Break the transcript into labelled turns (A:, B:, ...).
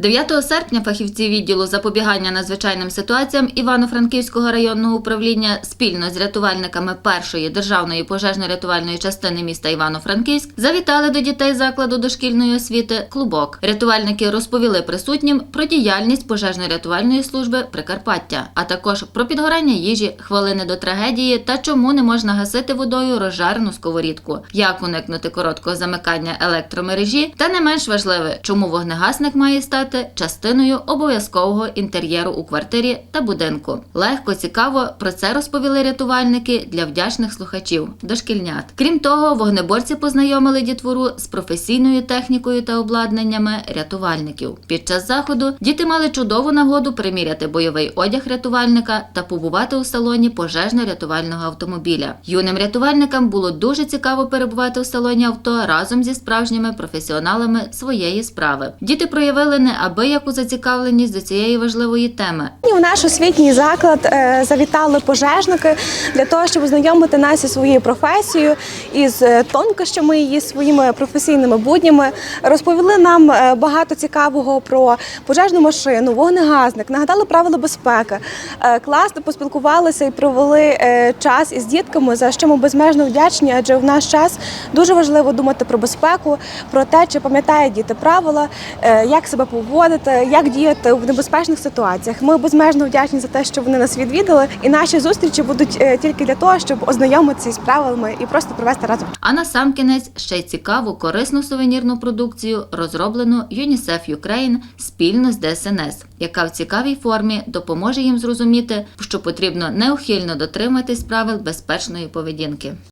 A: 9 серпня фахівці відділу запобігання надзвичайним ситуаціям Івано-Франківського районного управління спільно з рятувальниками першої державної пожежно-рятувальної частини міста Івано-Франківськ завітали до дітей закладу дошкільної освіти клубок. Рятувальники розповіли присутнім про діяльність пожежно-рятувальної служби Прикарпаття, а також про підгорання їжі, хвилини до трагедії та чому не можна гасити водою розжарену сковорідку, як уникнути короткого замикання електромережі, та не менш важливе, чому вогнегасник має стати частиною обов'язкового інтер'єру у квартирі та будинку. Легко цікаво про це розповіли рятувальники для вдячних слухачів дошкільнят. Крім того, вогнеборці познайомили дітвору з професійною технікою та обладнаннями рятувальників. Під час заходу діти мали чудову нагоду приміряти бойовий одяг рятувальника та побувати у салоні пожежно-рятувального автомобіля. Юним рятувальникам було дуже цікаво перебувати у салоні авто разом зі справжніми професіоналами своєї справи. Діти проявили неабияку зацікавленість до цієї важливої теми.
B: Сьогодні У наш освітній заклад е, завітали пожежники для того, щоб ознайомити нас із своєю професією, із е, тонкощами її своїми професійними буднями. Розповіли нам е, багато цікавого про пожежну машину, вогнегасник, нагадали правила безпеки. Класно поспілкувалися і провели час із дітками, за що ми безмежно вдячні, адже в наш час дуже важливо думати про безпеку, про те, чи пам'ятають діти правила, як себе поводити, як діяти в небезпечних ситуаціях. Ми безмежно вдячні за те, що вони нас відвідали, і наші зустрічі будуть е, тільки для того, щоб ознайомитися із правилами і просто провести разом.
A: А на сам кінець ще й цікаву корисну сувенірну продукцію, розроблену UNICEF Ukraine спільно з ДСНС, яка в цікавій формі допоможе їм зрозуміти, що потрібно неухильно дотриматись правил безпечної поведінки.